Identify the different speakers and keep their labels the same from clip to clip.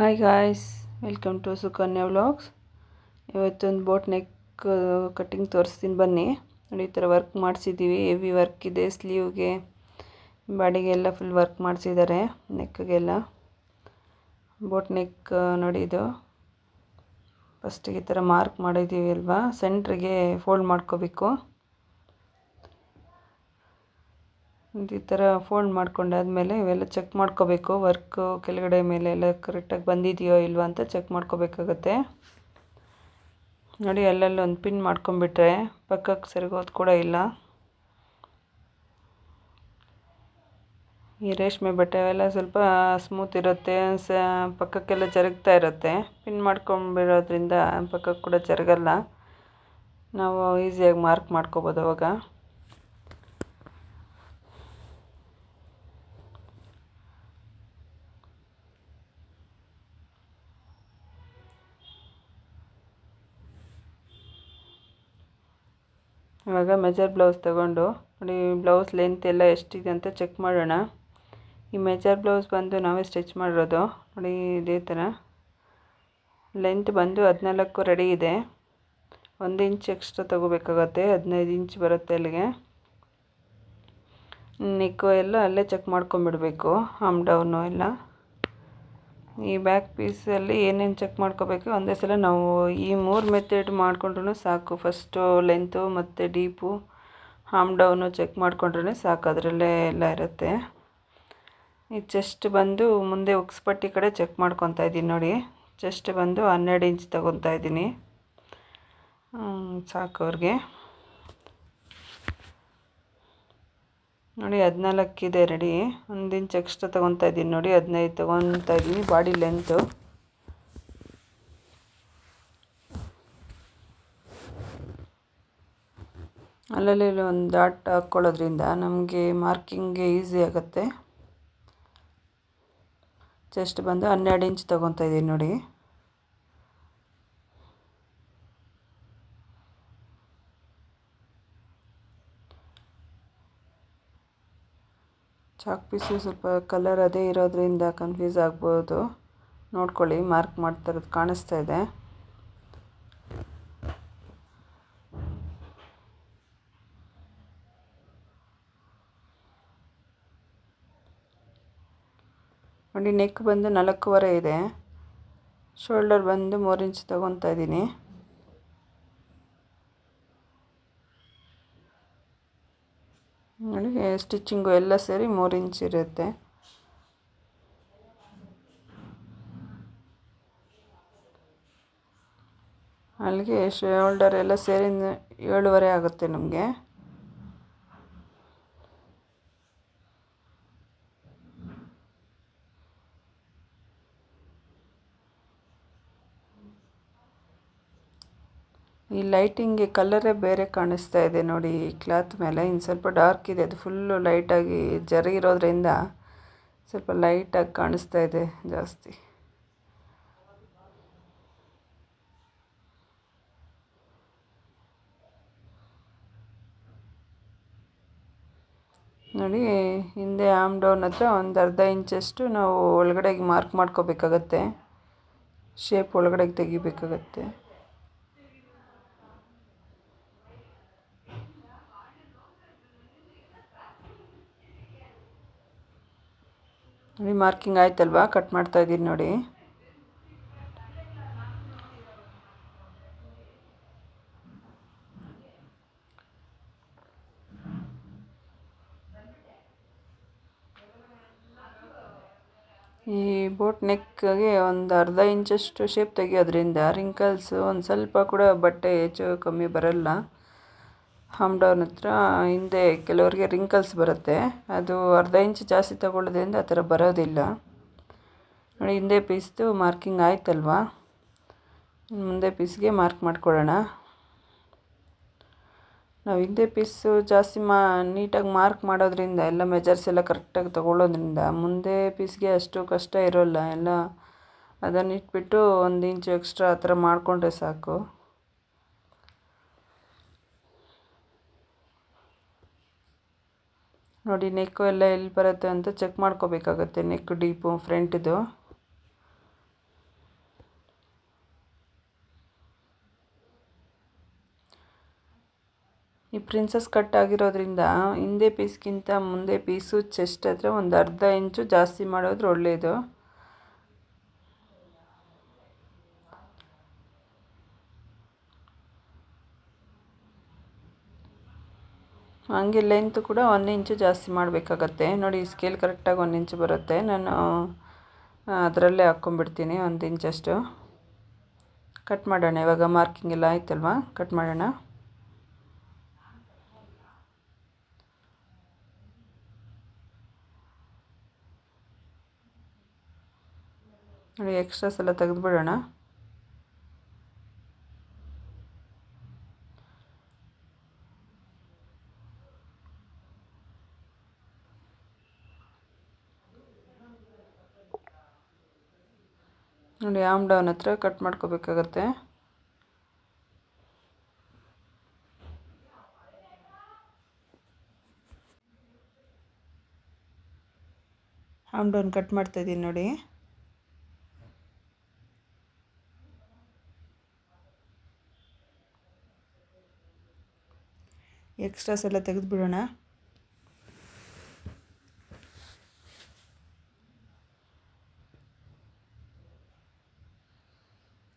Speaker 1: Hi guys welcome to Sukanya vlogs ಇವತ್ತೊಂದು boat neck cutting ತೋರಿಸ್ತೀನಿ ಬನ್ನಿ. ನೋಡಿ, ಈ ಥರ ವರ್ಕ್ ಮಾಡಿಸಿದ್ದೀವಿ. ಹೆವಿ ವರ್ಕ್ ಇದೆ ಸ್ಲೀವ್ಗೆ ಬಾಡಿಗೆಲ್ಲ ಫುಲ್ ವರ್ಕ್ ಮಾಡಿಸಿದ್ದಾರೆ ನೆಕ್ಗೆಲ್ಲ ಬೋಟ್ ನೆಕ್ ನೋಡಿ ಇದು. ಫಸ್ಟಿಗೆ ಈ ಥರ ಮಾರ್ಕ್ ಮಾಡಿದ್ದೀವಿ ಅಲ್ವಾ? ಸೆಂಟ್ರಿಗೆ ಫೋಲ್ಡ್ ಮಾಡ್ಕೋಬೇಕು. ಈ ಥರ ಫೋಲ್ಡ್ ಮಾಡ್ಕೊಂಡಾದ್ಮೇಲೆ ಇವೆಲ್ಲ ಚೆಕ್ ಮಾಡ್ಕೋಬೇಕು. ವರ್ಕು ಕೆಳಗಡೆ ಮೇಲೆ ಎಲ್ಲ ಕರೆಕ್ಟಾಗಿ ಬಂದಿದೆಯೋ ಇಲ್ವೋ ಅಂತ ಚೆಕ್ ಮಾಡ್ಕೋಬೇಕಾಗತ್ತೆ. ನೋಡಿ, ಅಲ್ಲಲ್ಲಿ ಒಂದು ಪಿನ್ ಮಾಡ್ಕೊಂಬಿಟ್ರೆ ಪಕ್ಕಕ್ಕೆ ಸರಿಗೋದು ಕೂಡ ಇಲ್ಲ. ಈ ರೇಷ್ಮೆ ಬಟ್ಟೆ ಅವೆಲ್ಲ ಸ್ವಲ್ಪ ಸ್ಮೂತ್ ಇರುತ್ತೆ, ಸ ಪಕ್ಕಕ್ಕೆಲ್ಲ ಜರುಗ್ತಾ ಇರುತ್ತೆ. ಪಿನ್ ಮಾಡ್ಕೊಂಬಿರೋದ್ರಿಂದ ಪಕ್ಕಕ್ಕೆ ಕೂಡ ಜರುಗಲ್ಲ. ನಾವು ಈಸಿಯಾಗಿ ಮಾರ್ಕ್ ಮಾಡ್ಕೋಬೋದು ಅವಾಗ. ಇವಾಗ ಮೆಜರ್ ಬ್ಲೌಸ್ ತಗೊಂಡು. ನೋಡಿ ಬ್ಲೌಸ್ ಲೆಂತ್ ಎಲ್ಲ ಎಷ್ಟಿದೆ ಅಂತ ಚೆಕ್ ಮಾಡೋಣ. ಈ ಮೆಜರ್ ಬ್ಲೌಸ್ ಬಂದು ನಾವೇ ಸ್ಟಿಚ್ ಮಾಡಿರೋದು. ನೋಡಿ, ಇದೇ ಥರ. ಲೆಂತ್ ಬಂದು ಹದಿನಾಲ್ಕು ರೆಡಿ ಇದೆ. ಒಂದು ಇಂಚ್ ಎಕ್ಸ್ಟ್ರಾ ತೊಗೋಬೇಕಾಗತ್ತೆ. ಹದಿನೈದು ಇಂಚ್ ಬರುತ್ತೆ ಅಲ್ಲಿಗೆ. ನೆಕ್ಕು ಎಲ್ಲ ಅಲ್ಲೇ ಚೆಕ್ ಮಾಡ್ಕೊಂಬಿಡಬೇಕು ಆಮ್ ಡೌನು ಎಲ್ಲ. ಈ ಬ್ಯಾಕ್ ಪೀಸಲ್ಲಿ ಏನೇನು ಚೆಕ್ ಮಾಡ್ಕೋಬೇಕು? ಒಂದೇ ಸಲ ನಾವು ಈ ಮೂರು ಮೆಥಡ್ ಮಾಡಿಕೊಂಡ್ರೂ ಸಾಕು. ಫಸ್ಟು ಲೆಂತು ಮತ್ತು ಡೀಪು ಹಾಮ್ ಡೌನು ಚೆಕ್ ಮಾಡಿಕೊಂಡ್ರೆ ಸಾಕು. ಅದರಲ್ಲೇ ಎಲ್ಲ ಇರುತ್ತೆ. ಈ ಚೆಸ್ಟ್ ಬಂದು ಮುಂದೆ ಉಕ್ಸ್ಪಟ್ಟಿ ಕಡೆ ಚೆಕ್ ಮಾಡ್ಕೊತಾ ಇದ್ದೀನಿ ನೋಡಿ. ಚೆಸ್ಟ್ ಬಂದು ಹನ್ನೆರಡು ಇಂಚ್ ತಗೊತಾ ಇದ್ದೀನಿ. ಸಾಕು ಅವ್ರಿಗೆ. ನೋಡಿ, ಹದಿನಾಲ್ಕಿದೆ ರೆಡಿ ಒಂದು ಇಂಚ್ ಎಕ್ಸ್ಟ್ರಾ ತೊಗೊತಾ ಇದ್ದೀನಿ ನೋಡಿ, ಹದಿನೈದು ತೊಗೊತಾ ಇದ್ದೀನಿ ಬಾಡಿ ಲೆಂತು ಅಲ್ಲಲ್ಲಿ ಒಂದು ಡಾಟ್ ಹಾಕ್ಕೊಳ್ಳೋದ್ರಿಂದ ನಮಗೆ ಮಾರ್ಕಿಂಗ್ಗೆ ಈಸಿ ಆಗುತ್ತೆ. ಚೆಸ್ಟ್ ಬಂದು ಹನ್ನೆರಡು ಇಂಚ್ ತೊಗೊತಾ ಇದ್ದೀನಿ ನೋಡಿ. ಚಾಕ್ ಪೀಸು ಸ್ವಲ್ಪ ಕಲರ್ ಅದೇ ಇರೋದ್ರಿಂದ ಕನ್ಫ್ಯೂಸ್ ಆಗ್ಬೋದು. ನೋಡ್ಕೊಳ್ಳಿ ಮಾರ್ಕ್ ಮಾಡ್ತಾ ಇರೋದು ಕಾಣಿಸ್ತಾ ಇದೆ. ನೋಡಿ ನೆಕ್ ಬಂದು ನಾಲ್ಕೂವರೆ ಇದೆ. ಶೋಲ್ಡರ್ ಬಂದು ಮೂರು ಇಂಚ್ ತೊಗೊತಾ ಇದ್ದೀನಿ. ನೋಡಿ ಸ್ಟಿಚ್ಚಿಂಗು ಎಲ್ಲ ಸೇರಿ ಮೂರು ಇಂಚ್ ಇರುತ್ತೆ. ಅಲ್ಲಿಗೆ ಶೋಲ್ಡರ್ ಎಲ್ಲ ಸೇರಿ ಏಳುವರೆ ಆಗುತ್ತೆ ನಮಗೆ. ಈ ಲೈಟಿಂಗ್ಗೆ ಕಲರೇ ಬೇರೆ ಕಾಣಿಸ್ತಾ ಇದೆ ನೋಡಿ, ಈ ಕ್ಲಾತ್ ಮೇಲೆ. ಇನ್ನು ಸ್ವಲ್ಪ ಡಾರ್ಕ್ ಇದೆ, ಅದು ಫುಲ್ಲು ಲೈಟಾಗಿ ಇರೋದ್ರಿಂದ ಸ್ವಲ್ಪ ಲೈಟಾಗಿ ಕಾಣಿಸ್ತಾ ಇದೆ ಜಾಸ್ತಿ. ನೋಡಿ, ಹಿಂದೆ ಆಮ್ ಡೌನ್ ಹತ್ರ ಒಂದು ಅರ್ಧ ಇಂಚಷ್ಟು ನಾವು ಒಳಗಡೆಗೆ ಮಾರ್ಕ್ ಮಾಡ್ಕೋಬೇಕಾಗತ್ತೆ. ಶೇಪ್ ಒಳಗಡೆಗೆ ತೆಗಿಬೇಕಾಗತ್ತೆ. ನೋಡಿ ಮಾರ್ಕಿಂಗ್ ಆಯ್ತಲ್ವಾ? ಕಟ್ ಮಾಡ್ತಾ ಇದ್ದೀನಿ ನೋಡಿ. ಈ ಬೋಟ್ ನೆಕ್ಗೆ ಒಂದು ಅರ್ಧ ಇಂಚಷ್ಟು ಶೇಪ್ ತೆಗಿಯೋದ್ರಿಂದ ರಿಂಕಲ್ಸು ಒಂದು ಸ್ವಲ್ಪ ಕೂಡ ಬಟ್ಟೆ ಹೆಚ್ಚು ಕಮ್ಮಿ ಬರಲ್ಲ. ಹಮ್ ಡೌನ್ ಹತ್ರ ಹಿಂದೆ ಕೆಲವರಿಗೆ ರಿಂಕಲ್ಸ್ ಬರುತ್ತೆ. ಅದು ಅರ್ಧ ಇಂಚ್ ಜಾಸ್ತಿ ತಗೊಳ್ಳೋದ್ರಿಂದ ಆ ಥರ ಬರೋದಿಲ್ಲ. ನೋಡಿ, ಹಿಂದೆ ಪೀಸ್ದು ಮಾರ್ಕಿಂಗ್ ಆಯ್ತಲ್ವಾ? ಮುಂದೆ ಪೀಸ್ಗೆ ಮಾರ್ಕ್ ಮಾಡ್ಕೊಳ್ಳೋಣ. ನಾವು ಹಿಂದೆ ಪೀಸು ಜಾಸ್ತಿ ಮಾ ನೀಟಾಗಿ ಮಾರ್ಕ್ ಮಾಡೋದ್ರಿಂದ, ಎಲ್ಲ ಮೆಜರ್ಸ್ ಎಲ್ಲ ಕರೆಕ್ಟಾಗಿ ತೊಗೊಳ್ಳೋದ್ರಿಂದ, ಮುಂದೆ ಪೀಸ್ಗೆ ಅಷ್ಟು ಕಷ್ಟ ಇರೋಲ್ಲ. ಎಲ್ಲ ಅದನ್ನು ಇಟ್ಬಿಟ್ಟು ಒಂದು ಇಂಚು ಎಕ್ಸ್ಟ್ರಾ ಆ ಥರ ಮಾಡಿಕೊಂಡ್ರೆ ಸಾಕು. ನೋಡಿ ನೆಕ್ಕು ಎಲ್ಲ ಎಲ್ಲಿ ಬರುತ್ತೆ ಅಂತ ಚೆಕ್ ಮಾಡ್ಕೋಬೇಕಾಗತ್ತೆ. ನೆಕ್ ಡೀಪು ಫ್ರಂಟ್ದು ಈ ಪ್ರಿನ್ಸಸ್ ಕಟ್ ಆಗಿರೋದ್ರಿಂದ ಹಿಂದೆ ಪೀಸ್ಗಿಂತ ಮುಂದೆ ಪೀಸು ಚೆಸ್ಟ್ ಹತ್ರ ಒಂದು ಅರ್ಧ ಇಂಚು ಜಾಸ್ತಿ ಮಾಡೋದ್ರೆ ಒಳ್ಳೆಯದು ಹಂಗೆ ಲೆಂತ್ ಕೂಡ ಒಂದು ಇಂಚು ಜಾಸ್ತಿ ಮಾಡಬೇಕಾಗತ್ತೆ. ನೋಡಿ ಸ್ಕೇಲ್ ಕರೆಕ್ಟಾಗಿ ಒಂದು ಇಂಚು ಬರುತ್ತೆ. ನಾನು ಅದರಲ್ಲೇ ಹಾಕ್ಕೊಂಬಿಡ್ತೀನಿ ಒಂದು ಇಂಚಷ್ಟು ಕಟ್ ಮಾಡೋಣ. ಇವಾಗ ಮಾರ್ಕಿಂಗ್ ಎಲ್ಲ ಆಯ್ತಲ್ವಾ? ಕಟ್ ಮಾಡೋಣ. ನೋಡಿ ಎಕ್ಸ್ಟ್ರಾಸ್ ಎಲ್ಲ ತೆಗೆದುಬಿಡೋಣ. ನೋಡಿ ಆಮ್ ಡೌನ್ ಹತ್ರ ಕಟ್ ಮಾಡ್ಕೋಬೇಕಾಗತ್ತೆ. ಆಮ್ ಡೌನ್ ಕಟ್ ಮಾಡ್ತಾಯಿದ್ದೀನಿ ನೋಡಿ. ಎಕ್ಸ್ಟ್ರಾಸ್ ಎಲ್ಲ ತೆಗೆದುಬಿಡೋಣ.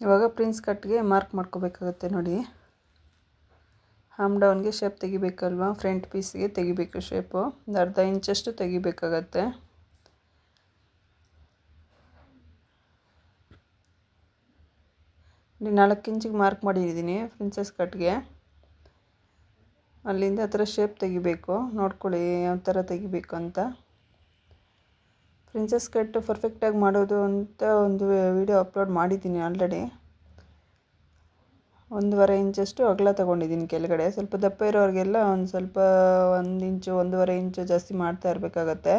Speaker 1: ಇವಾಗ ಪ್ರಿನ್ಸ್ ಕಟ್ಗೆ ಮಾರ್ಕ್ ಮಾಡ್ಕೋಬೇಕಾಗತ್ತೆ ನೋಡಿ. ಹಾಮ್ ಡೌನ್ಗೆ ಶೇಪ್ ತೆಗಿಬೇಕಲ್ವ? ಫ್ರಂಟ್ ಪೀಸ್ಗೆ ತೆಗಿಬೇಕು ಶೇಪು. ಒಂದು ಅರ್ಧ ಇಂಚಷ್ಟು ತೆಗಿಬೇಕಾಗತ್ತೆ. ನಾಲ್ಕು ಇಂಚಿಗೆ ಮಾರ್ಕ್ ಮಾಡಿದ್ದೀನಿ ಪ್ರಿನ್ಸಸ್ ಕಟ್ಗೆ. ಅಲ್ಲಿಂದ ಆ ಥರ ಶೇಪ್ ತೆಗಿಬೇಕು. ನೋಡ್ಕೊಳ್ಳಿ ಯಾವ ಥರ ತೆಗಿಬೇಕು ಅಂತ. ಪ್ರಿನ್ಸಸ್ ಕಟ್ ಪರ್ಫೆಕ್ಟಾಗಿ ಮಾಡೋದು ಅಂತ ಒಂದು ವಿಡಿಯೋ ಅಪ್ಲೋಡ್ ಮಾಡಿದ್ದೀನಿ ಆಲ್ರೆಡಿ ಒಂದೂವರೆ ಇಂಚಷ್ಟು ಅಗಲ ತೊಗೊಂಡಿದ್ದೀನಿ ಕೆಳಗಡೆ. ಸ್ವಲ್ಪ ದಪ್ಪ ಇರೋರಿಗೆಲ್ಲ ಒಂದು ಸ್ವಲ್ಪ ಒಂದು ಇಂಚು, ಒಂದೂವರೆ ಇಂಚು ಜಾಸ್ತಿ ಮಾಡ್ತಾ ಇರಬೇಕಾಗತ್ತೆ.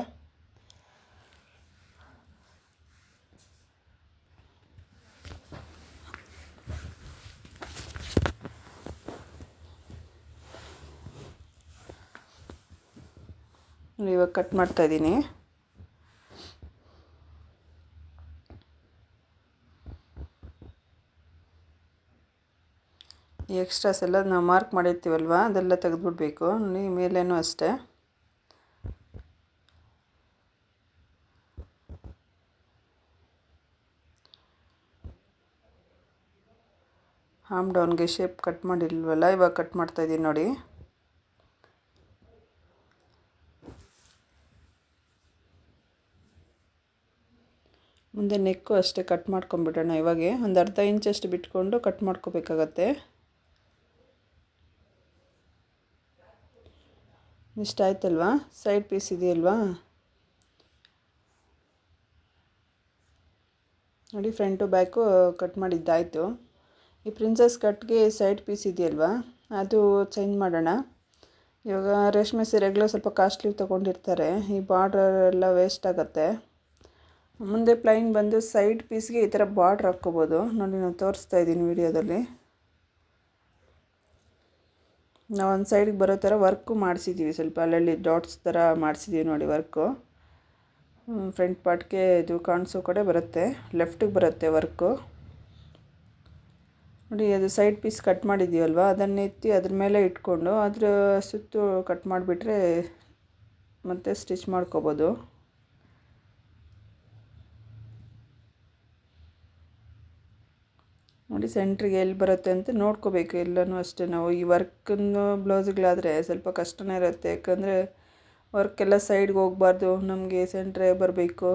Speaker 1: ಇವಾಗ ಕಟ್ ಮಾಡ್ತಾಯಿದ್ದೀನಿ ಎಕ್ಸ್ಟ್ರಾಸ್ ಎಲ್ಲ ನಾವು ಮಾರ್ಕ್ ಮಾಡಿರ್ತೀವಲ್ವ? ಅದೆಲ್ಲ ತೆಗೆದ್ಬಿಡ್ಬೇಕು. ನೀ ಮೇಲೇನೂ ಅಷ್ಟೇ. ಹಾಮ್ ಡೌನ್ಗೆ ಶೇಪ್ ಕಟ್ ಮಾಡಿಲ್ವಲ್ಲ? ಇವಾಗ ಕಟ್ ಮಾಡ್ತಾಯಿದ್ದೀನಿ ನೋಡಿ. ಮುಂದೆ ನೆಕ್ಕು ಅಷ್ಟೇ ಕಟ್ ಮಾಡ್ಕೊಂಬಿಡೋಣ ಇವಾಗೆ. ಒಂದು ಅರ್ಧ ಇಂಚಷ್ಟು ಬಿಟ್ಕೊಂಡು ಕಟ್ ಮಾಡ್ಕೋಬೇಕಾಗತ್ತೆ. ಇಷ್ಟ ಆಯ್ತಲ್ವಾ? ಸೈಡ್ ಪೀಸ್ ಇದೆಯಲ್ವಾ? ನೋಡಿ ಫ್ರಂಟು ಬ್ಯಾಕು ಕಟ್ ಮಾಡಿದ್ದಾಯಿತು. ಈ ಪ್ರಿನ್ಸಸ್ ಕಟ್ಗೆ ಸೈಡ್ ಪೀಸ್ ಇದೆಯಲ್ವಾ? ಅದು ಚೇಂಜ್ ಮಾಡೋಣ. ಇವಾಗ ರೇಷ್ಮೆ ಸೀರೆಗಳು ಸ್ವಲ್ಪ ಕಾಸ್ಟ್ಲಿ ತೊಗೊಂಡಿರ್ತಾರೆ. ಈ ಬಾರ್ಡರ್ ಎಲ್ಲ ವೇಸ್ಟ್ ಆಗುತ್ತೆ. ಮುಂದೆ ಪ್ಲೈನ್ ಬಂದು ಸೈಡ್ ಪೀಸ್ಗೆ ಈ ಥರ ಬಾರ್ಡ್ರ್ ಹಾಕ್ಕೋಬೋದು. ನೋಡಿ, ನಾನು ತೋರಿಸ್ತಾ ಇದ್ದೀನಿ ವಿಡಿಯೋದಲ್ಲಿ ನಾವು ಒಂದು ಸೈಡಿಗೆ ಬರೋ ಥರ ವರ್ಕು ಮಾಡಿಸಿದ್ದೀವಿ ಸ್ವಲ್ಪ ಅಲ್ಲಲ್ಲಿ ಡಾಟ್ಸ್ ಥರ ಮಾಡಿಸಿದ್ದೀವಿ ನೋಡಿ ವರ್ಕು ಫ್ರಂಟ್ ಪಾರ್ಟ್ಗೆ ಇದು ಕಾಣಿಸೋ ಕಡೆ ಬರುತ್ತೆ. ಲೆಫ್ಟಿಗೆ ಬರುತ್ತೆ ವರ್ಕು ನೋಡಿ, ಅದು ಸೈಡ್ ಪೀಸ್ ಕಟ್ ಮಾಡಿದ್ದೀವಲ್ವ ಅದನ್ನು ಎತ್ತಿ ಅದ್ರ ಮೇಲೆ ಇಟ್ಕೊಂಡು ಅದರ ಸುತ್ತು ಕಟ್ ಮಾಡಿಬಿಟ್ರೆ ಮತ್ತೆ ಸ್ಟಿಚ್ ಮಾಡ್ಕೋಬೋದು. ನೋಡಿ ಸೆಂಟ್ರಿಗೆ ಎಲ್ಲಿ ಬರುತ್ತೆ ಅಂತ ನೋಡ್ಕೋಬೇಕು ಎಲ್ಲನೂ ಅಷ್ಟೇ. ನಾವು ಈ ವರ್ಕನ್ನು ಬ್ಲೌಸ್ಗಳಾದರೆ ಸ್ವಲ್ಪ ಕಷ್ಟನೇ ಇರುತ್ತೆ. ಯಾಕಂದರೆ ವರ್ಕೆಲ್ಲ ಸೈಡ್ಗೆ ಹೋಗಬಾರ್ದು. ನಮಗೆ ಸೆಂಟ್ರೇ ಬರಬೇಕು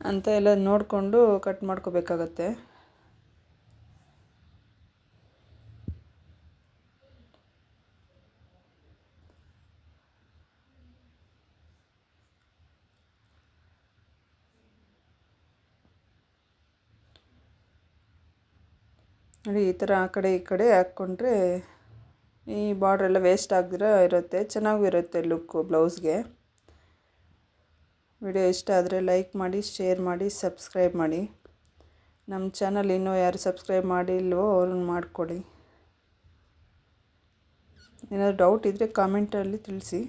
Speaker 1: ಅಂತ ಎಲ್ಲ ನೋಡಿಕೊಂಡು ಕಟ್ ಮಾಡ್ಕೋಬೇಕಾಗತ್ತೆ. ನೋಡಿ, ಈ ಥರ ಆ ಕಡೆ, ಈ ಕಡೆ ಹಾಕ್ಕೊಂಡ್ರೆ ಈ ಬಾರ್ಡ್ರೆಲ್ಲ ವೇಸ್ಟ್ ಆಗದಿರ ಇರುತ್ತೆ. ಚೆನ್ನಾಗೂ ಇರುತ್ತೆ ಲುಕ್ಕು ಬ್ಲೌಸ್ಗೆ ವಿಡಿಯೋ ಇಷ್ಟ ಆದರೆ ಲೈಕ್ ಮಾಡಿ ಶೇರ್ ಮಾಡಿ ಸಬ್ಸ್ಕ್ರೈಬ್ ಮಾಡಿ. ನಮ್ಮ ಚಾನಲ್ ಇನ್ನೂ ಯಾರು ಸಬ್ಸ್ಕ್ರೈಬ್ ಮಾಡಿಲ್ವೋ ಅವ್ರನ್ನ ಮಾಡಿಕೊಡಿ. ಏನಾದರೂ ಡೌಟ್ ಇದ್ದರೆ ಕಾಮೆಂಟಲ್ಲಿ ತಿಳಿಸಿ.